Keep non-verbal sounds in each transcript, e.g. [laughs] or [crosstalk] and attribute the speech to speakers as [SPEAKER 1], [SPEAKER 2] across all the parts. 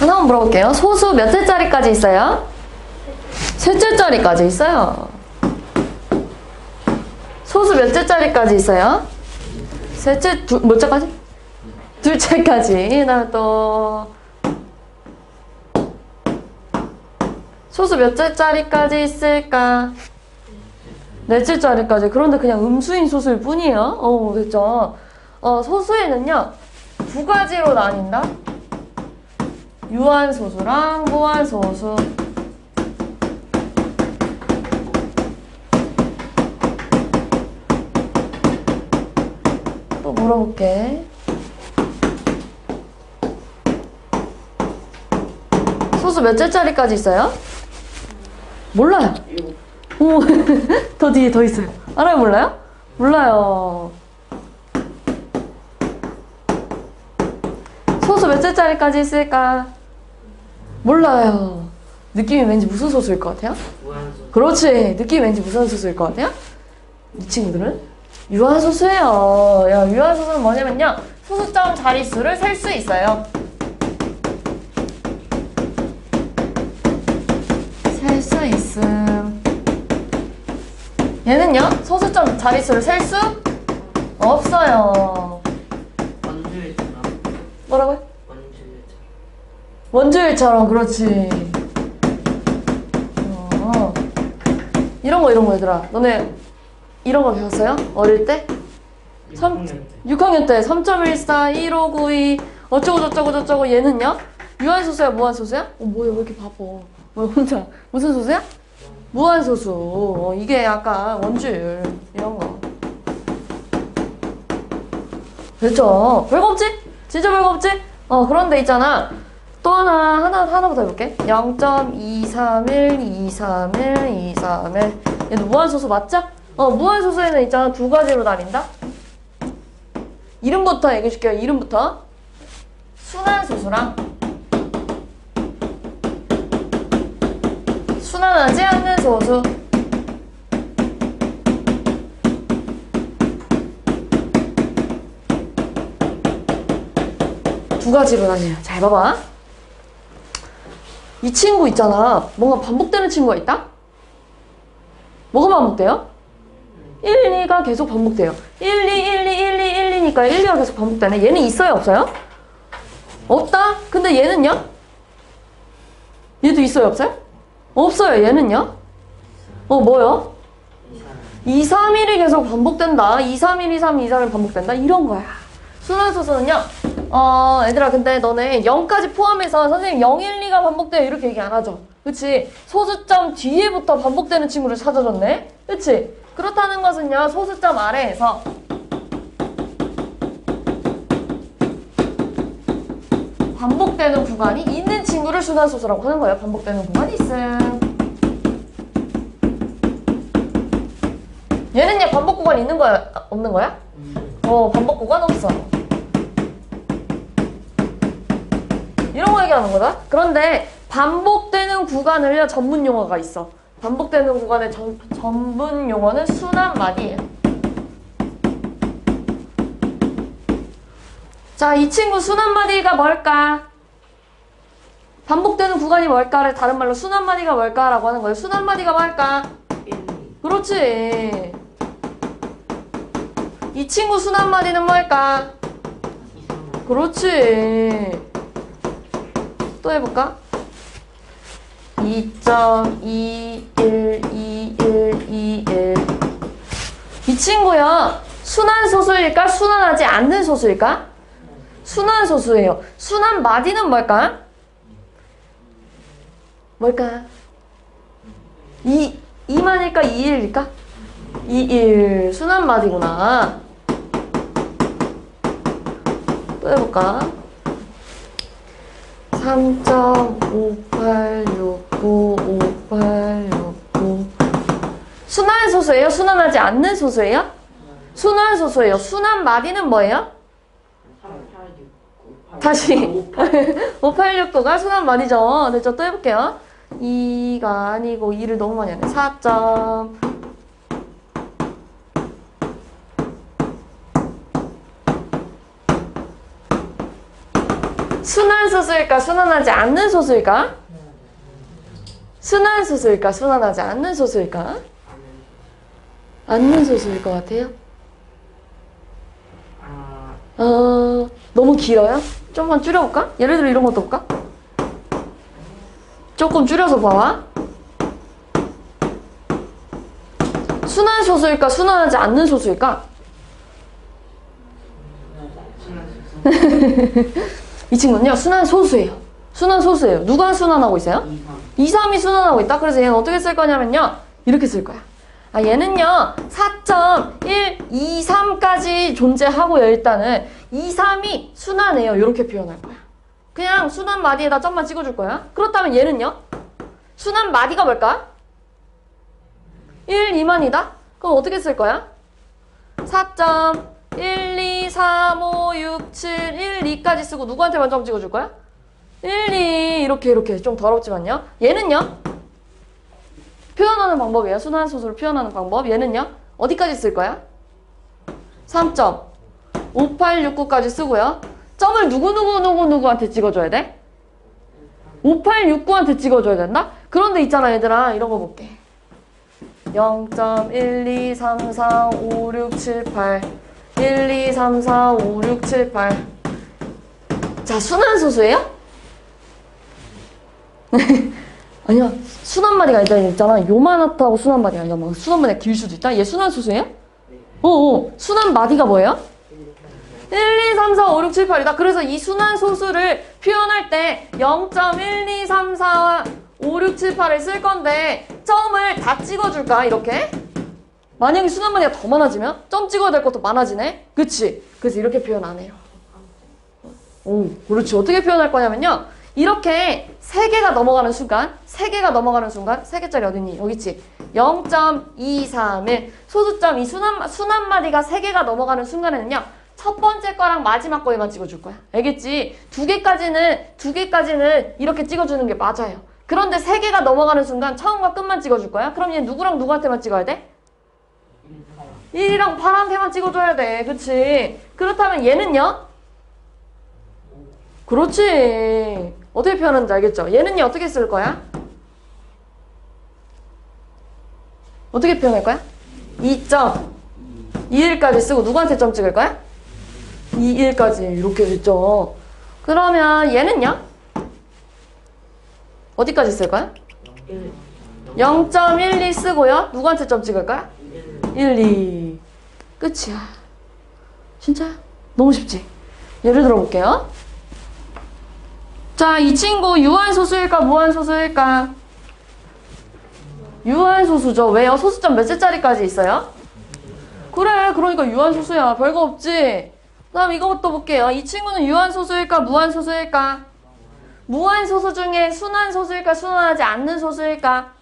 [SPEAKER 1] 하나 만 물어볼게요. 소수 몇 째짜리까지 있어요? 셋째짜리까지 있어요. 소수 몇 째짜리까지 있어요? 셋째, 두, 몇 째까지? 둘째까지. 그다음에 또 소수 몇 째짜리까지 있을까? 넷째짜리까지. 그런데 그냥 음수인 소수일 뿐이에요. 어, 됐죠? 어, 소수에는요, 두 가지로 나뉜다. 유한소수랑 무한소수. 또 물어볼게. 소수 몇 째짜리까지 있어요? 몰라요. 오, [laughs] 더 뒤에 더 있어요. 알아요, 몰라요? 몰라요. 소수 몇 째짜리까지 있을까? 몰라요. 느낌이 왠지 무슨 소수일 것 같아요?
[SPEAKER 2] 무한소
[SPEAKER 1] 그렇지. 느낌이 왠지 무슨 소수일 것 같아요? 이 친구들은? 유한소수예요. 야, 유한소수는 뭐냐면요. 소수점 자릿수를 셀 수 있어요. 셀 수 있음. 얘는요. 소수점 자릿수를 셀 수 없어요. 뭐라고요?
[SPEAKER 2] 원주일처럼
[SPEAKER 1] 그렇지. 어. 이런 거 이런 거 얘들아. 너네 이런 거 배웠어요? 어릴 때? 삼-
[SPEAKER 2] 6학년 때
[SPEAKER 1] 6학년 때 3.14, 1592 어쩌고 저쩌고 저쩌고 얘는요? 유한소수야 무한소수야? 어 뭐야 왜 이렇게 바빠 뭐 혼자 무슨 소수야? 무한소수 어, 이게 약간 원줄 이런 거 됐죠? 별거 없지? 진짜 별거 없지? 어 그런데 있잖아 또 하나 하나 하나부터 해볼게 0.231 231 231 얘도 무한소수 맞죠? 어 무한소수에는 있잖아 두 가지로 나뉜다 이름부터 얘기해줄게요. 이름부터. 순환소수랑 순환하지 않는 소수. 두 가지로 나뉘어요. 잘 봐봐. 이 친구 있잖아. 뭔가 반복되는 친구가 있다? 뭐가 반복돼요? 1, 2가 계속 반복돼요. 1, 2, 1, 2, 1, 2, 1, 2니까 1, 2가 계속 반복되네. 얘는 있어요, 없어요? 없다? 근데 얘는요? 얘도 있어요, 없어요? 없어요, 얘는요? 어, 뭐요? 2, 3, 1이 계속 반복된다. 2, 3, 1, 2, 3, 2, 3이 반복된다. 이런 거야. 순환소수는요, 어, 얘들아, 근데 너네 0까지 포함해서 선생님 0, 1, 2가 반복돼요. 이렇게 얘기 안 하죠. 그치? 소수점 뒤에부터 반복되는 친구를 찾아줬네? 그치? 그렇다는 것은요, 소수점 아래에서 반복되는 구간이 있는 친구를 순환소수라고 하는 거예요. 반복되는 구간이 있음. 얘는요, 반복 구간 있는 거야? 아, 없는 거야? 어, 반복 구간 없어. 이런 거 얘기하는 거다. 그런데 반복되는 구간을요, 전문 용어가 있어. 반복되는 구간의 전, 전문 용어는 순환 마디예요. 자, 이 친구 순환 마디가 뭘까? 반복되는 구간이 뭘까를 다른 말로 순환 마디가 뭘까라고 하는 거예요. 순환 마디가 뭘까?
[SPEAKER 2] 1, 2
[SPEAKER 1] 그렇지. 이 친구 순환 마디는 뭘까?
[SPEAKER 2] 2, 3
[SPEAKER 1] 그렇지. 또 해볼까? 2.212121. 이 친구야. 순환 소수일까? 순환하지 않는 소수일까? 순환 소수예요. 순환 마디는 뭘까? 뭘까? 2, 2만일까? 2일일까? 2일. 순환 마디구나. 또 해볼까? 3.58695869 순환 소수예요? 순환하지 않는 소수예요? 순환 소수예요. 순환 마디는 뭐예요?
[SPEAKER 2] 3, 8, 6, 9, 8
[SPEAKER 1] 다시.
[SPEAKER 2] 5, 8
[SPEAKER 1] 5869가 순환 마디죠. 네, 저또 해볼게요. 2가 아니고 2를 너무 많이 하네. 4 순환소수일까 순환하지 않는 소수일까? 순환소수일까 순환하지 않는 소수일까? 않는 소수일 것 같아요.
[SPEAKER 2] 아,
[SPEAKER 1] 어, 너무 길어요? 좀만 줄여볼까? 예를 들어 이런 것도 볼까? 조금 줄여서 봐봐. 순환 소수일까? 순환하지 않는 소수일까? 이 친구는요, 순환 소수예요. 순환 소수예요. 누가 순환하고 있어요?
[SPEAKER 2] 2, 3.
[SPEAKER 1] 2, 3이 순환하고 있다. 그래서 얘는 어떻게 쓸 거냐면요. 이렇게 쓸 거야. 아, 얘는요, 4.1, 2, 3까지 존재하고요, 일단은. 2, 3이 순환해요. 이렇게 표현할 거야. 그냥 순환 마디에다 점만 찍어줄 거야. 그렇다면 얘는요? 순환 마디가 뭘까? 1, 2만이다? 그럼 어떻게 쓸 거야? 4.1, 2, 3, 5, 6, 7, 1, 2까지 쓰고 누구한테 만 점 찍어줄 거야? 1, 2 이렇게 이렇게 좀 더럽지만요. 얘는요? 표현하는 방법이에요. 순환 소수를 표현하는 방법. 얘는요? 어디까지 쓸 거야? 3.5869까지 쓰고요. 점을 누구누구누구누구한테 찍어줘야 돼? 5869한테 찍어줘야 된다? 그런데 있잖아 얘들아 이런 거 볼게 0.1, 2, 3, 4, 5, 6, 7, 8 1, 2, 3, 4, 5, 6, 7, 8 자, 순환 소수예요? [laughs] 아니야, 순환마디가 일단 있잖아. 요만하다고 순환마디가 아니라 막 순환마디가 길 수도 있다. 얘 순환 소수예요? 어어, 순환 마디가 뭐예요? 1, 2, 3, 4, 5, 6, 7, 8이다. 그래서 이 순환 소수를 표현할 때 0.1, 2, 3, 4, 5, 6, 7, 8을 쓸 건데 점을 다 찍어줄까? 이렇게? 만약에 순환마디가 더 많아지면 점 찍어야 될 것도 많아지네? 그치? 그래서 이렇게 표현 안 해요. 오, 그렇지. 어떻게 표현할 거냐면요. 이렇게 세 개가 넘어가는 순간, 세 개가 넘어가는 순간, 세 개짜리 어딨니? 여기 있지. 0.231 소수점 이 순환 순환 마디가 세 개가 넘어가는 순간에는요. 첫 번째 거랑 마지막 거에만 찍어줄 거야. 알겠지? 두 개까지는 두 개까지는 이렇게 찍어주는 게 맞아요. 그런데 세 개가 넘어가는 순간 처음과 끝만 찍어줄 거야. 그럼 얘 누구랑 누구한테만 찍어야 돼? 1이랑 8한테만 찍어줘야 돼. 그치? 그렇다면 얘는요? 그렇지. 어떻게 표현하는지 알겠죠? 얘는요, 어떻게 쓸 거야? 어떻게 표현할 거야? 2점. 2일까지 쓰고 누구한테 점 찍을 거야? 2일까지 이렇게 됐죠. 그러면 얘는요? 어디까지 쓸 거야?
[SPEAKER 2] 1,
[SPEAKER 1] 0.12 쓰고요. 누구한테 점 찍을 거야? 1, 2. 끝이야. 진짜야? 너무 쉽지? 예를 들어 볼게요. 자, 이 친구 유한소수일까 무한소수일까? 유한소수죠. 왜요? 소수점 몇째 자리까지 있어요? 그래, 그러니까 유한소수야. 별거 없지? 그 다음 이거부터 볼게요. 이 친구는 유한소수일까 무한소수일까? 무한소수 중에 순환소수일까 순환하지 않는 소수일까?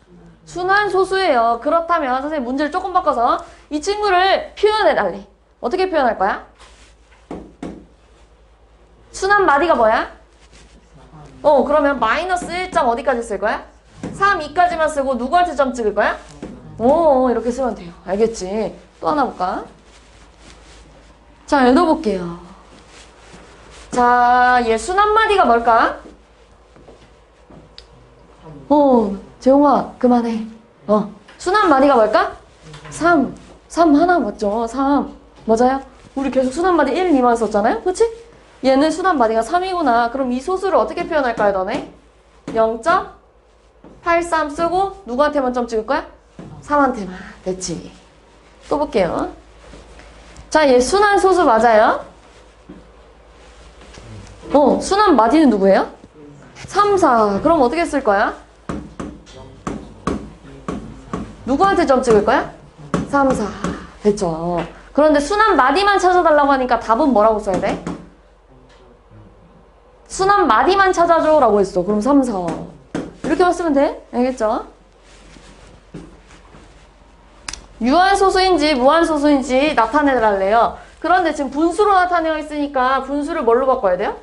[SPEAKER 1] 순환소수예요. 그렇다면 선생님 문제를 조금 바꿔서 이 친구를 표현해 달래. 어떻게 표현할 거야? 순환 마디가 뭐야? 어 그러면 마이너스 1점 어디까지 쓸 거야? 3, 2까지만 쓰고 누구한테 점 찍을 거야? 오 이렇게 쓰면 돼요. 알겠지? 또 하나 볼까? 자 읽어볼게요. 자, 얘 순환 마디가 뭘까? 어, 재용아, 그만해. 어, 순환 마디가 뭘까? 3. 3 하나 맞죠? 3. 맞아요? 우리 계속 순환 마디 1, 2만 썼잖아요? 그치? 얘는 순환 마디가 3이구나. 그럼 이 소수를 어떻게 표현할까요, 너네? 0.83 쓰고 누구한테만 점 찍을 거야? 3한테만. 됐지. 또 볼게요. 자, 얘 순환 소수 맞아요? 어, 순환 마디는 누구예요? 3, 4. 그럼 어떻게 쓸 거야? 누구한테 점 찍을 거야? 3, 4. 됐죠. 그런데 순환 마디만 찾아달라고 하니까 답은 뭐라고 써야 돼? 순환 마디만 찾아줘 라고 했어. 그럼 3, 4. 이렇게만 쓰면 돼. 알겠죠? 유한소수인지 무한소수인지 나타내달래요. 그런데 지금 분수로 나타내어 있으니까 분수를 뭘로 바꿔야 돼요?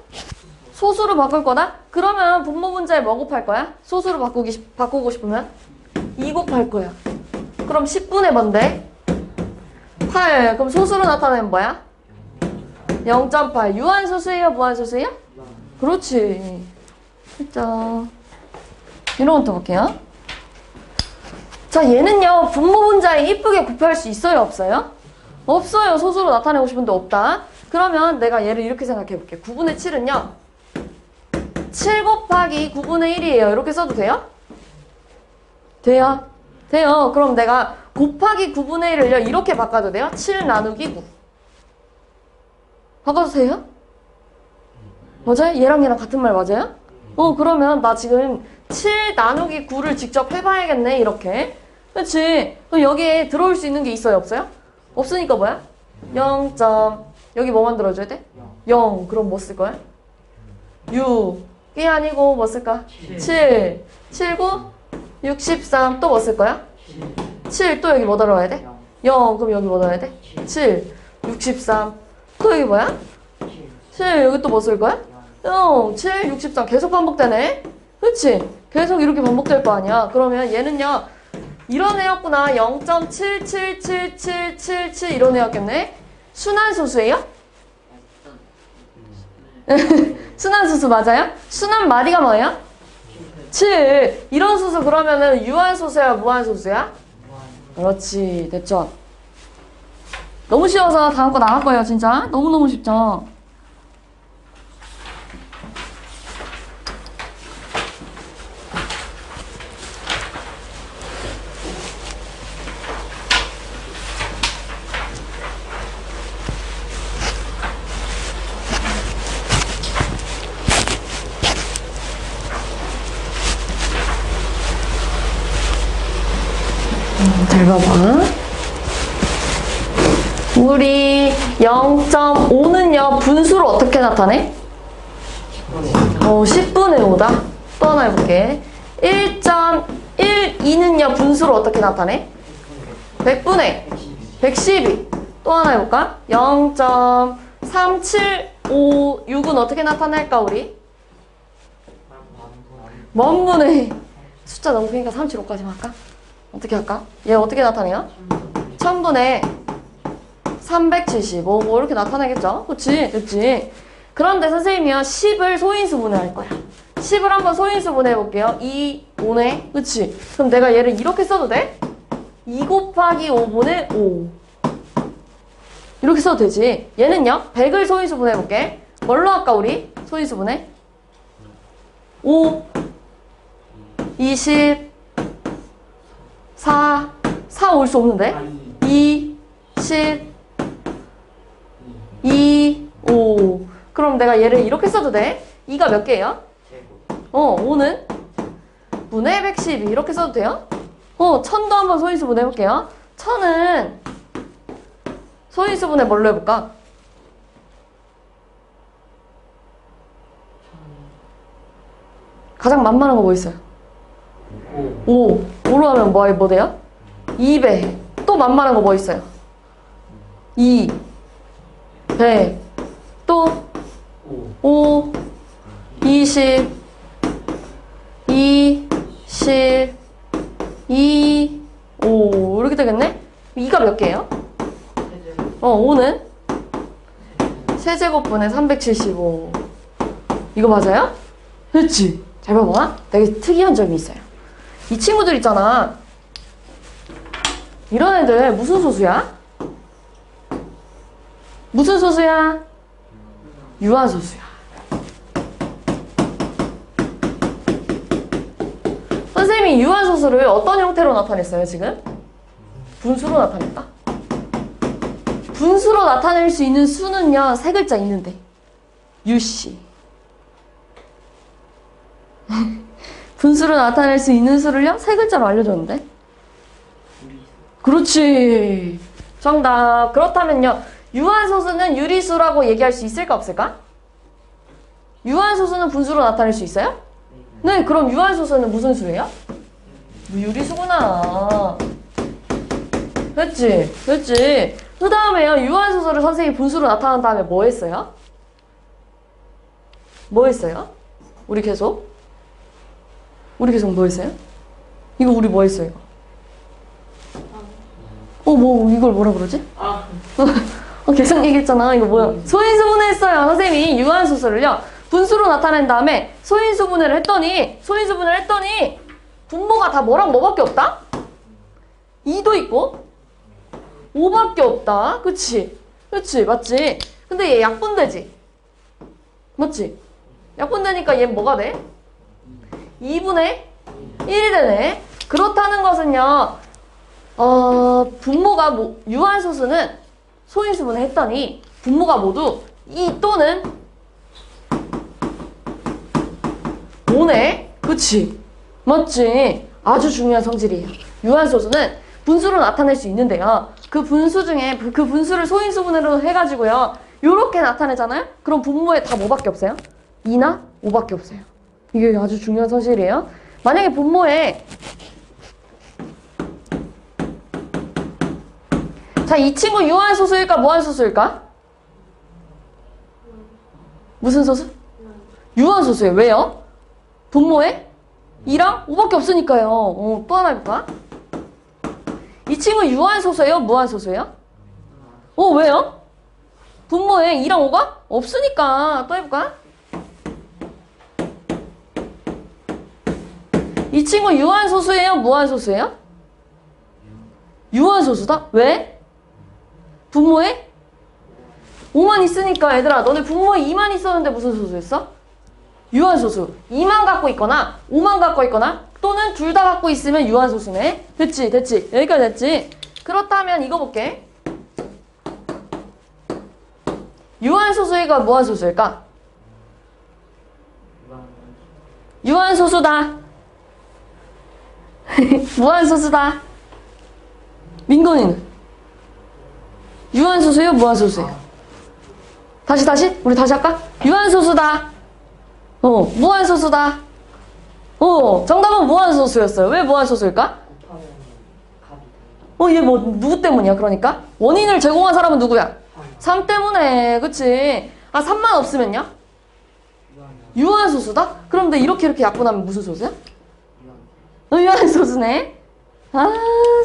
[SPEAKER 1] 소수로 바꿀 거다? 그러면 분모 문자에 뭐 곱할 거야? 소수로 바꾸기, 싶- 바꾸고 싶으면? 2 곱할 거야. 그럼 10분의 뭔데? 8. 그럼 소수로 나타내면 뭐야? 0.8. 유한소수예요? 무한소수예요? 그렇지. 살짝. 이런 것도 볼게요. 자, 얘는요, 분모 분자에 이쁘게 곱할 수 있어요, 없어요? 없어요. 소수로 나타내고 싶은데 없다. 그러면 내가 얘를 이렇게 생각해 볼게. 9분의 7은요, 7 곱하기 9분의 1이에요. 이렇게 써도 돼요? 돼요? 돼요. 그럼 내가 곱하기 9분의 1을요, 이렇게 바꿔도 돼요? 7 나누기 9. 바꿔도 돼요? 맞아요? 얘랑 얘랑 같은 말 맞아요? 어, 그러면 나 지금 7 나누기 9를 직접 해봐야겠네, 이렇게. 그치? 그럼 여기에 들어올 수 있는 게 있어요, 없어요? 없으니까 뭐야? 0. 점. 여기 뭐 만들어줘야 돼? 0. 그럼 뭐 쓸 거야? 6이 아니고 뭐 쓸까? 7. 7, 9, 63. 또 뭐 쓸 거야? 7. 또 여기 뭐 들어가야 돼? 0. 그럼 여기 뭐 넣어야 돼? 7. 63. 또 여기 뭐야? 7. 여기 또 뭐 쓸 거야? 0, 7, 63 계속 반복되네. 그치? 계속 이렇게 반복될 거 아니야. 그러면 얘는요. 이런 애였구나. 0.7777777 이런 애였겠네. 순환소수예요? [laughs] 순환소수 맞아요? 순환 마디가 뭐예요? 7. 이런 소수 그러면은 유한소수야 무한소수야? 그렇지. 됐죠? 너무 쉬워서 다음 거 나갈 거예요, 진짜. 너무너무 쉽죠? 잘 봐봐. 우리 0.5는요, 분수로 어떻게 나타내? 어, 10분의 5다. 또 하나 해볼게. 1.12는요, 분수로 어떻게 나타내? 100분의 112. 또 하나 해볼까? 0.3756은 어떻게 나타낼까, 우리? 먼 분의 숫자 너무 크니까 375까지만 할까? 어떻게 할까? 얘 어떻게 나타내요? 1000분의 375, 뭐 이렇게 나타내겠죠? 그치? 됐지? 그런데 선생님이요, 10을 소인수 분해 할 거야. 10을 한번 소인수 분해 해볼게요. 2, 5네? 그치? 그럼 내가 얘를 이렇게 써도 돼? 2 곱하기 5분의 5. 이렇게 써도 되지. 얘는요, 100을 소인수 분해 해볼게. 뭘로 할까, 우리? 소인수 분해? 5, 20, 4, 4 올 수 없는데? 2, 10, 2, 5. 그럼 내가 얘를 이렇게 써도 돼? 2가 몇 개예요? 어, 5는? 분의 112. 이렇게 써도 돼요? 어, 1000도 한번 소인수 분해 해볼게요. 1000은 소인수 분해 뭘로 해볼까? 가장 만만한 거 뭐 있어요? 5. 5로 하면 뭐, 뭐 돼요? 2배. 또 만만한 거 뭐 있어요? 2. 100. 또 5. 20. 2. 10. 2. 5. 이렇게 되겠네? 2가 몇 개예요? 어, 5는? 세제곱분의 375. 이거 맞아요? 그렇지. 잘 봐봐. 되게 특이한 점이 있어요. 이 친구들 있잖아. 이런 애들 무슨 소수야? 무슨 소수야? 유한소수야. 선생님이 유한소수를 어떤 형태로 나타냈어요, 지금? 분수로 나타냈다. 분수로 나타낼 수 있는 수는요, 세 글자 있는데. 유씨. [laughs] 분수로 나타낼 수 있는 수를요, 세 글자로 알려줬는데. 그렇지. 정답. 그렇다면요, 유한소수는 유리수라고 얘기할 수 있을까, 없을까? 유한소수는 분수로 나타낼 수 있어요? 네, 그럼 유한소수는 무슨 수예요? 유리수구나. 됐지? 됐지? 그 다음에요, 유한소수를 선생님이 분수로 나타난 다음에 뭐 했어요? 뭐 했어요? 우리 계속? 우리 계속 뭐 했어요? 이거 우리 뭐 했어요, 이거? 어, 뭐, 이걸 뭐라 그러지?
[SPEAKER 2] 아, [laughs]
[SPEAKER 1] 어, 계속 얘기했잖아. 이거 뭐야? 소인수분해 했어요. 선생님이 유한소수를요. 분수로 나타낸 다음에 소인수 분해를 했더니 소인수 분해를 했더니 분모가 다 뭐랑 뭐밖에 없다? 2도 있고 5밖에 없다. 그치? 그치? 맞지? 근데 얘 약분되지? 맞지? 약분되니까 얘 뭐가 돼? 2분의 1이 되네. 그렇다는 것은요, 어, 분모가 뭐, 유한소수는 소인수분해 했더니 분모가 모두 2 또는 5네. 그치? 맞지? 아주 중요한 성질이에요. 유한소수는 분수로 나타낼 수 있는데요. 그 분수 중에 그- 그 분수를 소인수분해로 해가지고요. 요렇게 나타내잖아요? 그럼 분모에 다 뭐밖에 없어요? 2나 5밖에 없어요. 이게 아주 중요한 사실이에요. 만약에 분모에 자, 이 친구 유한소수일까 무한소수일까? 무슨 소수? 유한소수예요. 왜요? 분모에 2랑 5밖에 없으니까요. 어, 또 하나 해볼까? 이 친구 유한소수예요? 무한소수예요? 어, 왜요? 분모에 2랑 5가 없으니까. 또 해볼까? 이 친구 유한소수예요? 무한소수예요? 유한소수다? 왜? 분모에 5만 있으니까 얘들아 너네 분모에 2만 있었는데 무슨 소수였어? 유한소수. 2만 갖고 있거나 5만 갖고 있거나 또는 둘 다 갖고 있으면 유한소수네. 됐지? 됐지? 여기까지 됐지? 그렇다면 이거 볼게. 유한소수일까 무한소수일까? 유한소수다. [laughs] 무한소수다. 민건이는 유한소수예요 무한소수예요 다시 다시 우리 다시 할까? 유한소수다 어 무한소수다 어 정답은 무한소수였어요 왜 무한소수일까? 어 얘 뭐 누구 때문이야 그러니까 원인을 제공한 사람은 누구야?
[SPEAKER 2] 다르다.
[SPEAKER 1] 3 때문에 그치 아 3만 없으면요?
[SPEAKER 2] 유한
[SPEAKER 1] 유한소수다? 그럼 내 이렇게 이렇게 약분하면 무슨 소수야? 어, 유한소수네 아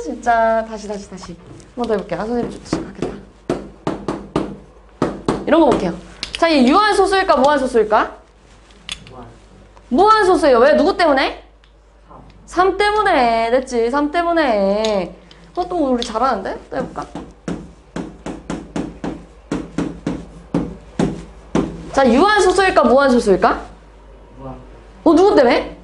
[SPEAKER 1] 진짜 다시 다시 다시 한 번 더 해볼게요 아 선생님 좀 심각하겠다 이런 거 볼게요 자얘 유한소수일까 무한소수일까? 무한소수예요 왜 누구 때문에?
[SPEAKER 2] 3
[SPEAKER 1] 3 때문에 됐지 3 때문에 어또 우리 잘하는데? 또 해볼까? 자 유한소수일까 무한소수일까? 어 누구 때문에?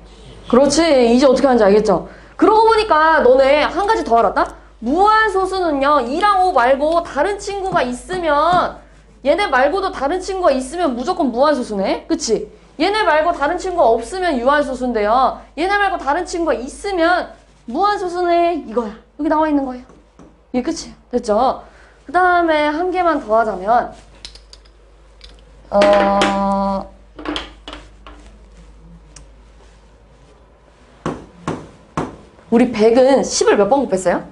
[SPEAKER 1] 그렇지 이제 어떻게 하는지 알겠죠? 그러고 보니까 너네 한 가지 더 알았다? 무한소수는요 2랑 5 말고 다른 친구가 있으면 얘네 말고도 다른 친구가 있으면 무조건 무한소수네 그치? 얘네 말고 다른 친구가 없으면 유한소수인데요 얘네 말고 다른 친구가 있으면 무한소수네 이거야 여기 나와 있는 거예요 이게 끝이에요 됐죠? 그 다음에 한 개만 더 하자면 어... 우리 100은 10을 몇 번 곱했어요?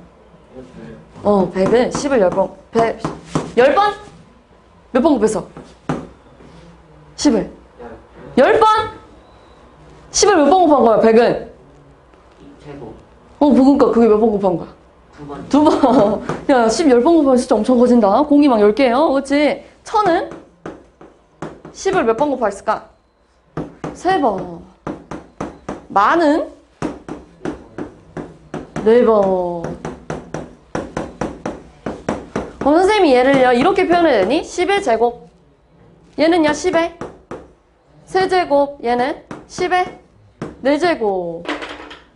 [SPEAKER 1] 어, 100은 10을 10번, 100, 10번? 몇 번 곱했어? 10을. 10번? 10을 몇 번 곱한 거야, 100은?
[SPEAKER 2] 제곱
[SPEAKER 1] 어, 그니까 그게 몇 번 곱한 거야?
[SPEAKER 2] 두번
[SPEAKER 1] 두 번. [laughs] 야, 10, 10번 곱하면 진짜 엄청 커진다. 공이 막 10개예요. 그치? 천은? 10을 몇 번 곱했을까? 세 번. 만은? 네 번. 어, 선생님이 얘를요, 이렇게 표현해야 되니? 10의 제곱. 얘는요, 10의 세제곱. 얘는 10의 4제곱.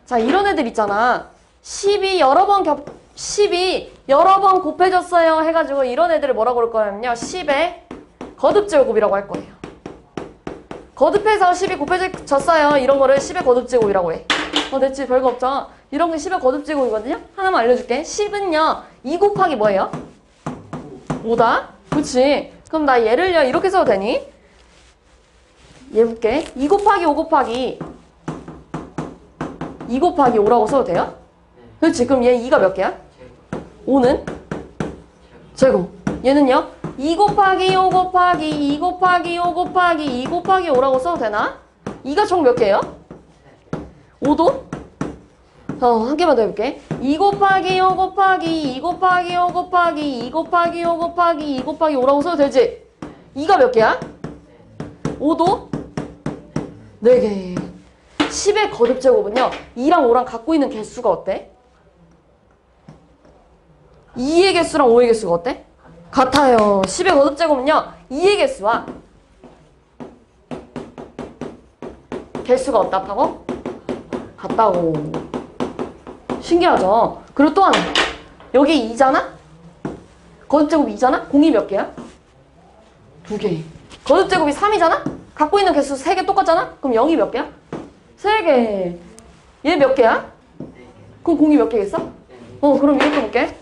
[SPEAKER 1] 자, 이런 애들 있잖아. 10이 여러 번 겹, 10이 여러 번 곱해졌어요. 해가지고 이런 애들을 뭐라고 그럴 거냐면요. 10의 거듭제곱이라고 할 거예요. 거듭해서 10이 곱해졌어요. 이런 거를 10의 거듭제곱이라고 해. 어, 됐지? 별거 없죠? 이런 게 10의 거듭제곱이거든요? 하나만 알려줄게. 10은요, 2 곱하기 뭐예요? 5다? 그치? 그럼 나 얘를요, 이렇게 써도 되니? 얘 볼게. 2 곱하기 5 곱하기 2 곱하기 5라고 써도 돼요? 그렇지. 그럼 얘 2가 몇 개야?
[SPEAKER 2] 제곱
[SPEAKER 1] 5는? 제곱. 얘는요? 2 곱하기 5 곱하기 2 곱하기 5 곱하기 2 곱하기 5라고 써도 되나? 2가 총 몇 개예요? 5도? 어, 한 개만 더 해볼게. 2 곱하기 5 곱하기 2 곱하기 5 곱하기 2 곱하기 5 곱하기 2 곱하기 5라고 써도 되지? 2가 몇 개야? 5도? 4개. 10의 거듭제곱은요. 2랑 5랑 갖고 있는 개수가 어때? 2의 개수랑 5의 개수가 어때? 같아요. 10의 거듭제곱은요. 2의 개수와 개수가 어떻다고? 같다고. 신기하죠? 그리고 또 하나. 여기 2잖아? 거듭제곱 2잖아? 공이 몇 개야? 두 개. 거듭제곱이 3이잖아? 갖고 있는 개수 3개 똑같잖아? 그럼 0이 몇 개야? 3개. 얘 몇 개야? 그럼 공이 몇 개겠어? 어, 그럼 이렇게 볼게.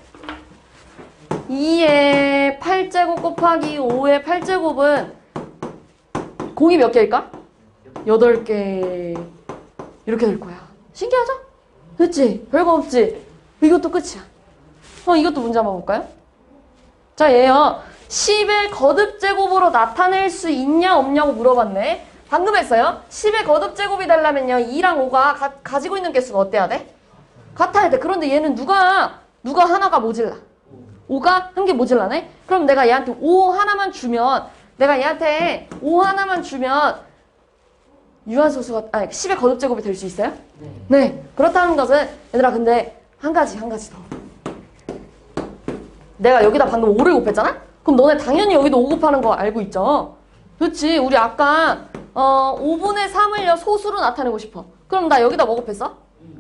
[SPEAKER 1] 2의 8제곱 곱하기 5의 8제곱은 공이 몇 개일까? 8개. 이렇게 될 거야. 신기하죠? 그치? 별거 없지? 이것도 끝이야. 어, 이것도 문제 한번 볼까요? 자, 얘요. 10의 거듭 제곱으로 나타낼 수 있냐, 없냐고 물어봤네. 방금 했어요. 10의 거듭 제곱이 되려면요. 2랑 5가 가, 지고 있는 개수가 어때야 돼? 같아야 돼. 그런데 얘는 누가, 누가 하나가 모질라. 5가 한 개 모질라네? 그럼 내가 얘한테 5 하나만 주면, 내가 얘한테 5 하나만 주면, 유한소수가, 아니, 10의 거듭 제곱이 될 수 있어요?
[SPEAKER 2] 네.
[SPEAKER 1] 네. 그렇다는 것은, 얘들아, 근데 한 가지, 한 가지 더. 내가 여기다 방금 5를 곱했잖아? 그럼 너네 당연히 여기도 5 곱하는 거 알고 있죠? 그렇지. 우리 아까, 어, 5분의 3을요, 소수로 나타내고 싶어. 그럼 나 여기다 뭐 곱했어?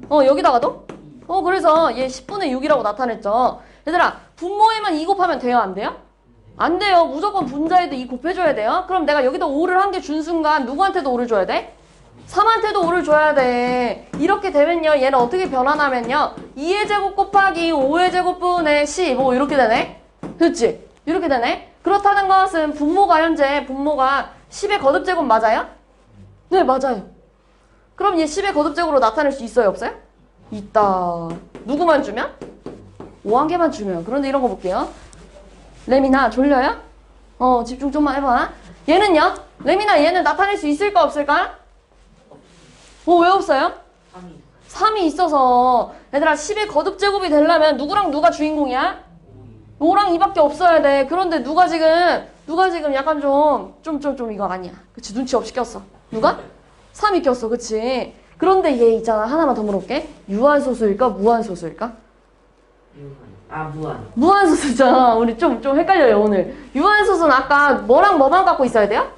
[SPEAKER 1] 어, 여기다가도? 어, 그래서 얘 10분의 6이라고 나타냈죠. 얘들아, 분모에만 2 곱하면 돼요? 안 돼요? 안 돼요. 무조건 분자에도 2 곱해줘야 돼요. 그럼 내가 여기다 5를 한 개 준 순간 누구한테도 5를 줘야 돼? 3한테도 5를 줘야 돼. 이렇게 되면요. 얘는 어떻게 변환하면요. 2의 제곱 곱하기 5의 제곱분의 15 이렇게 되네. 그렇지? 이렇게 되네. 그렇다는 것은 분모가 현재 분모가 10의 거듭제곱 맞아요? 네, 맞아요. 그럼 얘 10의 거듭제곱으로 나타낼 수 있어요, 없어요? 있다. 누구만 주면? 5한 개만 주면. 그런데 이런 거 볼게요. 레미나 졸려요? 어, 집중 좀만 해봐. 얘는요? 레미나 얘는 나타낼 수 있을까 없을까? 어, 왜 없어요?
[SPEAKER 2] 3이
[SPEAKER 1] 3이 있어서 얘들아 10의 거듭 제곱이 되려면 누구랑 누가 주인공이야? 5랑 2밖에 없어야 돼. 그런데 누가 지금 누가 지금 약간 좀 좀 좀좀 이거 아니야. 그치 눈치 없이 꼈어. 누가? 3이 꼈어. 그치? 그런데 얘 있잖아. 하나만 더 물어볼게. 유한소수일까? 무한소수일까?
[SPEAKER 2] 아 무한.
[SPEAKER 1] 무한소수잖아. 우리 좀 좀 헷갈려요 오늘. 유한소수는 아까 뭐랑 뭐만 갖고 있어야 돼요?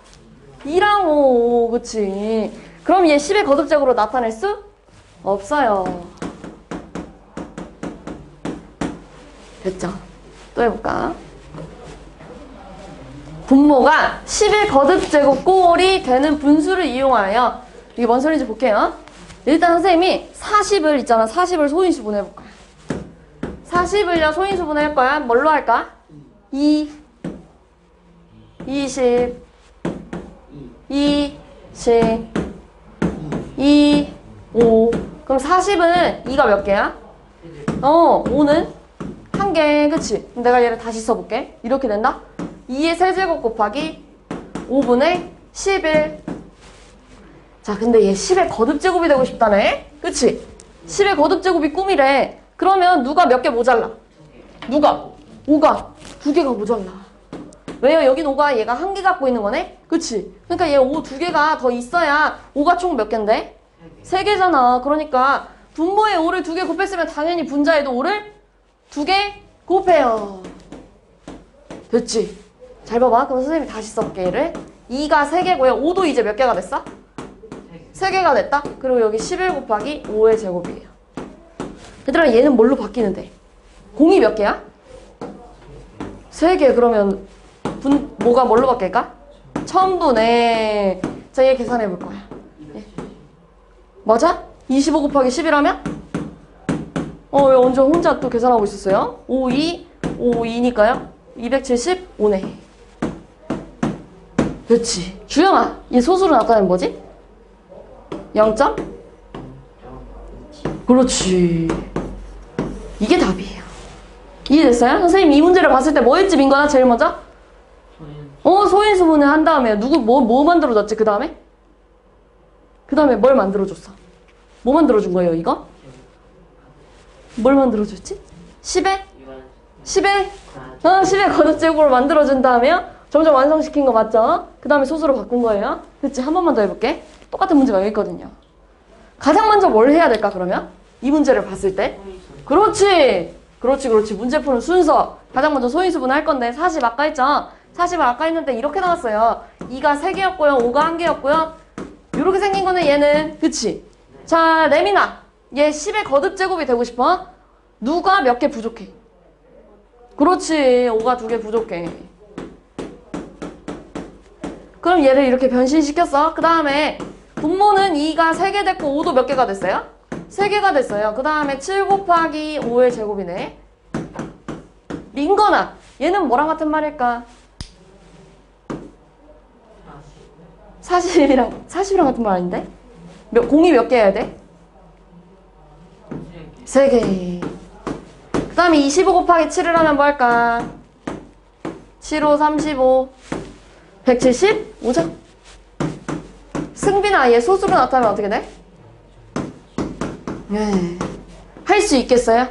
[SPEAKER 1] 2랑 5. 그치? 그럼 얘 10의 거듭제곱으로 나타낼 수? 없어요. 됐죠? 또 해볼까? 분모가 10의 거듭제곱 꼴이 되는 분수를 이용하여 이게 뭔 소리인지 볼게요. 일단 선생님이 40을 있잖아. 40을 소인수 분해볼 거야. 40을요 소인수 분해 할 거야. 뭘로 할까? 2 20
[SPEAKER 2] 2
[SPEAKER 1] 20 2 5 그럼 40은 2가 몇 개야? 어 5는 한 개, 그치? 내가 얘를 다시 써볼게. 이렇게 된다? 2의 세제곱 곱하기 5분의 11. 자, 근데 얘 10의 거듭제곱이 되고 싶다네? 그치? 10의 거듭제곱이 꿈이래. 그러면 누가 몇 개 모자라? 누가? 5가 두 개가 모자라. 왜요? 여긴 5가 얘가 한 개 갖고 있는 거네? 그치? 그러니까 얘 5 두 개가 더 있어야 5가 총 몇 개인데? 세 개잖아. 그러니까 분모에 5를 두 개 곱했으면 당연히 분자에도 5를 두 개 곱해요. 됐지? 잘 봐봐. 그럼 선생님이 다시 써볼게, 얘를. 2가 세개고요 5도 이제 몇 개가 됐어? 세개가 됐다? 그리고 여기 11 곱하기 5의 제곱이에요. 얘들아, 얘는 뭘로 바뀌는데? 공이 몇 개야? 세 개 그러면 분, 뭐가 뭘로 바뀔까? 천분의 자, 얘 계산해 볼 거야. 예. 맞아? 25 곱하기 11하면? 어, 왜 언제 혼자 또 계산하고 있었어요? 5, 2, 5, 2니까요? 275네. 그렇지. 주영아, 얘 소수로 나타내는 뭐지? 0점? 그렇지. 이게 답이에요. 이해됐어요? 선생님 이 문제를 봤을 때뭐 했지, 민거나 제일 먼저?
[SPEAKER 2] 소인
[SPEAKER 1] 어, 소인수분해 한 다음에 누구 뭐, 뭐 만들어줬지, 그 다음에? 그 다음에 뭘 만들어줬어? 뭐 만들어준 거예요, 이거? 뭘 만들어줬지? 10에?
[SPEAKER 2] 유한
[SPEAKER 1] 10에?
[SPEAKER 2] 과
[SPEAKER 1] 어, 10의 거듭제곱을 만들어준 다음에요? 점점 완성시킨 거 맞죠? 그 다음에 소수로 바꾼 거예요. 그치? 한 번만 더 해볼게. 똑같은 문제가 여기 있거든요. 가장 먼저 뭘 해야 될까, 그러면? 이 문제를 봤을 때? 그렇지! 그렇지, 그렇지. 문제 푸는 순서. 가장 먼저 소인수분 할 건데, 40 아까 했죠? 40을 아까 했는데 이렇게 나왔어요. 2가 3개였고요. 5가 1개였고요. 이렇게 생긴 거는 얘는, 그치? 자, 레미나. 얘 10의 거듭 제곱이 되고 싶어? 누가 몇 개 부족해? 그렇지. 5가 두개 부족해. 그럼 얘를 이렇게 변신시켰어. 그 다음에 분모는 2가 3개 됐고 5도 몇 개가 됐어요? 3개가 됐어요. 그 다음에 7 곱하기 5의 제곱이네. 민거나 얘는 뭐랑 같은 말일까? 40이랑 40이랑 같은 말 아닌데? 몇, 공이 몇개 해야 돼?
[SPEAKER 2] 세 개.
[SPEAKER 1] 3개. 그 다음에 25 곱하기 7을 하면 뭐 할까? 7, 5, 35, 170? 5죠? 승빈아, 얘 소수로 나타나면 어떻게 돼? 네. 할 수 있겠어요?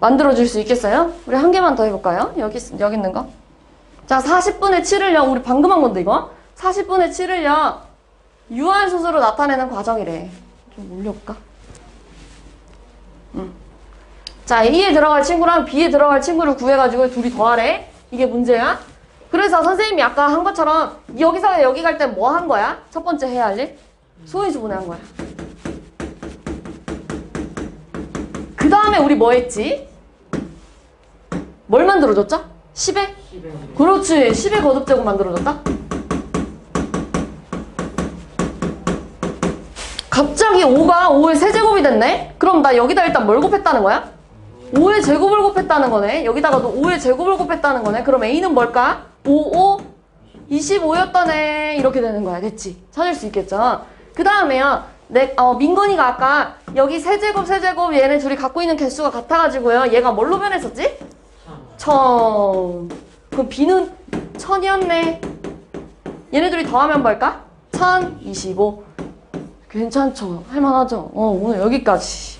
[SPEAKER 1] 만들어줄 수 있겠어요? 우리 한 개만 더 해볼까요? 여기, 있- 여기 있는 거. 자, 40분의 7을요. 우리 방금 한 건데, 이거. 40분의 7을요. 유한수수로 나타내는 과정이래. 좀 올려볼까? 자, A에 들어갈 친구랑 B에 들어갈 친구를 구해가지고 둘이 더하래. 이게 문제야. 그래서 선생님이 아까 한 것처럼 여기서 여기 갈 땐 뭐 한 거야? 첫 번째 해야 할 일? 소인수 분해한 거야. 그 다음에 우리 뭐 했지? 뭘 만들어줬죠? 10에?
[SPEAKER 2] 10에.
[SPEAKER 1] 그렇지. 10의 거듭제곱 만들어줬다? 갑자기 5가 5의 세제곱이 됐네? 그럼 나 여기다 일단 뭘 곱했다는 거야? 5의 제곱을 곱했다는 거네. 여기다가도 5의 제곱을 곱했다는 거네. 그럼 A는 뭘까? 5, 5, 25였다네. 이렇게 되는 거야. 됐지? 찾을 수 있겠죠? 그 다음에요. 내, 어, 민건이가 아까 여기 세제곱, 세제곱 얘네 둘이 갖고 있는 개수가 같아가지고요. 얘가 뭘로 변했었지?
[SPEAKER 2] 천.
[SPEAKER 1] 천. 그럼 B는 천이었네. 얘네들이 더하면 뭘까? 천, 이십오. 괜찮죠? 할만하죠? 어, 오늘 여기까지.